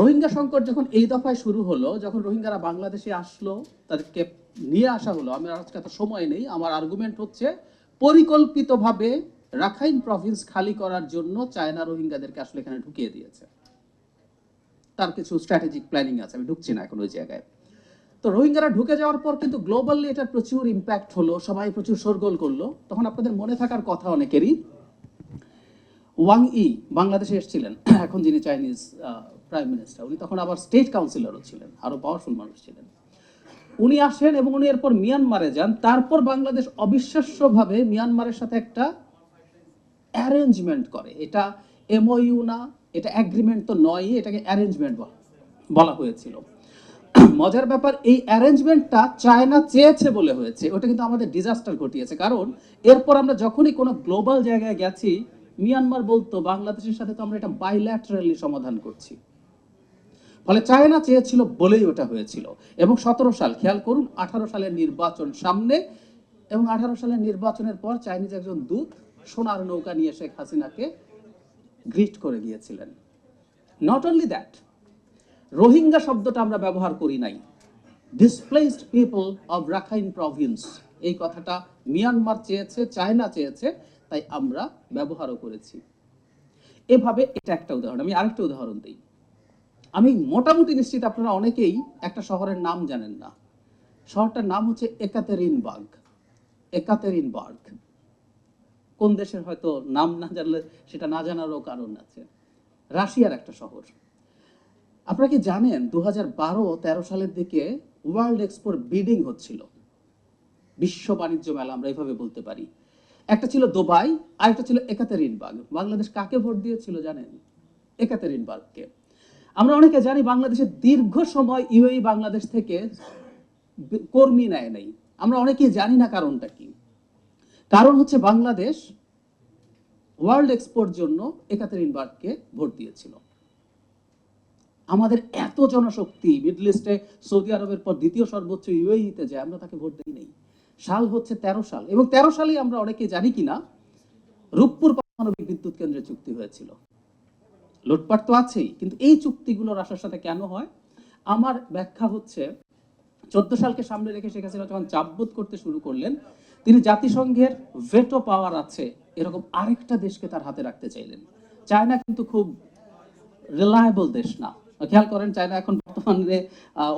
রোহিঙ্গা সংকট যখন এই দফায় শুরু হলো, যখন রোহিঙ্গারা বাংলাদেশে আসলো, তাদেরকে নিয়ে আসা হলো, আমার আজকে এত সময় নেই, আমার আর্গুমেন্ট হচ্ছে পরিকল্পিতভাবে রাখাইন প্রভিন্স খালি করার জন্য চায়না রোহিঙ্গাদেরকে আসলে এখানে ঢুকিয়ে দিয়েছে। তার কিছু স্ট্র্যাটেজিক প্ল্যানিং আছে, আমি ঢুকছি না এখন ওই জায়গায়। তো রোহিঙ্গারা ঢুকে যাওয়ার পর কিন্তু গ্লোবালি এটার প্রচুর ইম্প্যাক্ট হলো, সবাই প্রচুর শোরগোল করল। তখন আপনাদের মনে থাকার কথা অনেকেরই। ওয়াং ই বাংলাদেশে এসেছিলেন, এখন যিনি চাইনিজ প্রাইম মিনিস্টার উনি তখন আবার স্টেট কাউন্সিলরও ছিলেন আরও পাওয়ারফুল মানুষ ছিলেন। উনি আসেন এবং উনি এরপর মিয়ানমারে যান। তারপর বাংলাদেশ অবিশ্বাস্যভাবে মিয়ানমারের সাথে একটা অ্যারেঞ্জমেন্ট করে। এটা এমওইউ না, এটা অ্যাগ্রিমেন্ট তো নয় এটাকে অ্যারেঞ্জমেন্ট বলা হয়েছিল। মজার ব্যাপার, এই অ্যারেঞ্জমেন্টটা চায়না চেয়েছে বলে হয়েছে। ওটা কিন্তু আমাদের ডিজাস্টার ঘটিয়েছে। কারণ এরপর আমরা যখনই কোনো গ্লোবাল জায়গায় গেছি মিয়ানমার বলতো, বাংলাদেশের সাথে তো আমরা এটা বাইল্যাটারালি সমাধান করছি। ফলে চায়না চেয়েছিল বলেই ওটা হয়েছিল। এবং সতেরো সাল, খেয়াল করুন, আঠারো সালের নির্বাচন সামনে এবং আঠারো সালের নির্বাচনের পর চাইনিজ একজন দূত সোনার নৌকা নিয়ে শেখ হাসিনাকে গ্রিট করে গিয়েছিলেন। নট অনলি দ্যাট রোহিঙ্গা শব্দটা আমরা ব্যবহার করি নাই। Displaced people of Rakhine province এই কথাটা মিয়ানমার চেয়েছে, চায়না চেয়েছে, তাই আমরা ব্যবহারও করেছি। এভাবে এটা একটা উদাহরণ, আমি আরেকটা উদাহরণ দিই। আমি মোটামুটি নিশ্চিত আপনারা অনেকেই একটা শহরের নাম জানেন না। শহরটার নাম হচ্ছে একাতেরিনবার্গ। কোন দেশের হয়তো নাম না জানলে সেটা না জানারও কারণ আছে। রাশিয়ার একটা শহর। আপনারা কি জানেন দু হাজার বারো তেরো সালের দিকে ওয়ার্ল্ড এক্সপোর বিডিং হচ্ছিল। বিশ্ব বাণিজ্য মেলা আমরা এইভাবে বলতে পারি। একটা ছিল দুবাই আর একটা ছিল একাতেরিনবাগ বাংলাদেশ কাকে ভোট দিয়েছিল জানেন? একাতেরিনবাগকে আমরা অনেকে জানি বাংলাদেশের দীর্ঘ সময় ইউএই বাংলাদেশ থেকে কর্মী নেয় নাই। আমরা অনেকেই জানি না কারণটা কি। কারণ হচ্ছে বাংলাদেশ ওয়ার্ল্ড এক্সপোর জন্য একাতেরিনবার্গকে ভোট দিয়েছিল। আমাদের এত জনশক্তি মিডল ইস্টে, সৌদি আরবের পর দ্বিতীয় সর্বোচ্চ ইউএইতে যায়, আমরা তাকে ভোট দিই নেই। সাল হচ্ছে তেরো সাল, এবং তেরো সালেই আমরা অনেকে জানি কিনা রূপপুর পারমাণবিক বিদ্যুৎ কেন্দ্রে চুক্তি হয়েছিল। লুটপাট তো আছেই, কিন্তু এই চুক্তিগুলোর আসার সাথে কেন হয়? আমার ব্যাখ্যা হচ্ছে, চোদ্দ সালকে সামনে রেখে শেখ হাসিনা যখন চাপবোধ করতে শুরু করলেন, তিনি জাতিসংঘের ভেটো পাওয়ার আছে, এরকম আরেকটা দেশকে তার হাতে রাখতে চাইলেন। চায়না কিন্তু খুব রিলায়েবল দেশ না। খেয়াল করেন, চায়না এখন বর্তমানে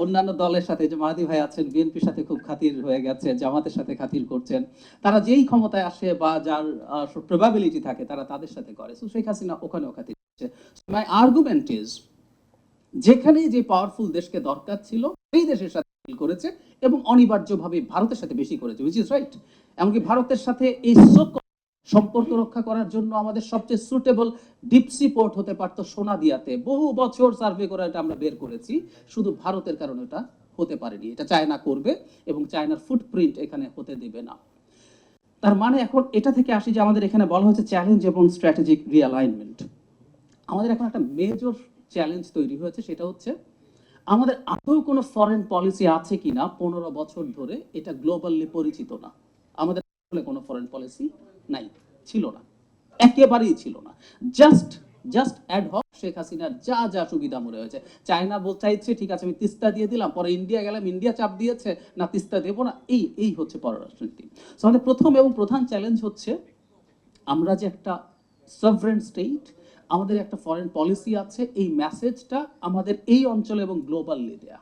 অন্যান্য দলের সাথে যে মাহাদি ভাই আছেন, বিএনপির সাথে খুব খাতির হয়ে গেছে, জামাতের সাথে খাতির করছেন। তারা যেই ক্ষমতায় আসে বা যার প্রবাবিলিটি থাকে, তারা তাদের সাথে করে। সো শেখ হাসিনা ওখানেও খাতির মাই আর্গুমেন্ট ইজ যেখানেই যে পাওয়ারফুল দেশকে দরকার ছিল, সেই দেশের সাথে deal করেছে এবং অনিবার্যভাবে ভারতের সাথে বেশি করেছে উইচ ইজ রাইট এমনকি ভারতের সাথে এই সম্পর্ক রক্ষা করার জন্য আমাদের সবচেয়ে সুটেবল ডিপসি পোর্ট হতে পারতো সোনাদিয়াতে। বহু বছর সার্ভে করে এটা আমরা বের করেছি, শুধু ভারতের কারণে এটা হতে পারেনি। এটা চায়না করবে এবং চায়নার ফুটপ্রিন্ট এখানে হতে দেবে না। তার মানে এখন এটা থেকে আসি যে আমাদের এখানে বলা হচ্ছে চ্যালেঞ্জ এবং স্ট্র্যাটেজিক রিঅ্যালাইনমেন্ট আমাদের এখন একটা মেজর চ্যালেঞ্জ তৈরি হয়েছে, সেটা হচ্ছে আমাদের আদৌ কোনো ফরেন পলিসি আছে কিনা পনেরো বছর ধরে এটা গ্লোবালি পরিচিত না। আমাদের আসলে কোনো ফরেন পলিসি নাই, ছিল না, একেবারেই ছিল না। Just just ad hoc Sheikh হাসিনার যা যা সুবিধা মনে হয়েছে। চায়না বল চাইছে, ঠিক আছে, আমি তিস্তা দিয়ে দিলাম, পরে ইন্ডিয়া গেলাম ইন্ডিয়া চাপ দিয়েছে, না তিস্তা দেবো না, এই এই হচ্ছে পররাষ্ট্রনীতি। আমাদের প্রথম এবং প্রধান চ্যালেঞ্জ হচ্ছে আমরা যে একটা সভরেন স্টেট আমাদের একটা ফরেন পলিসি আছে এই মেসেজটা আমাদের এই অঞ্চলে এবং গ্লোবালি দেয়া।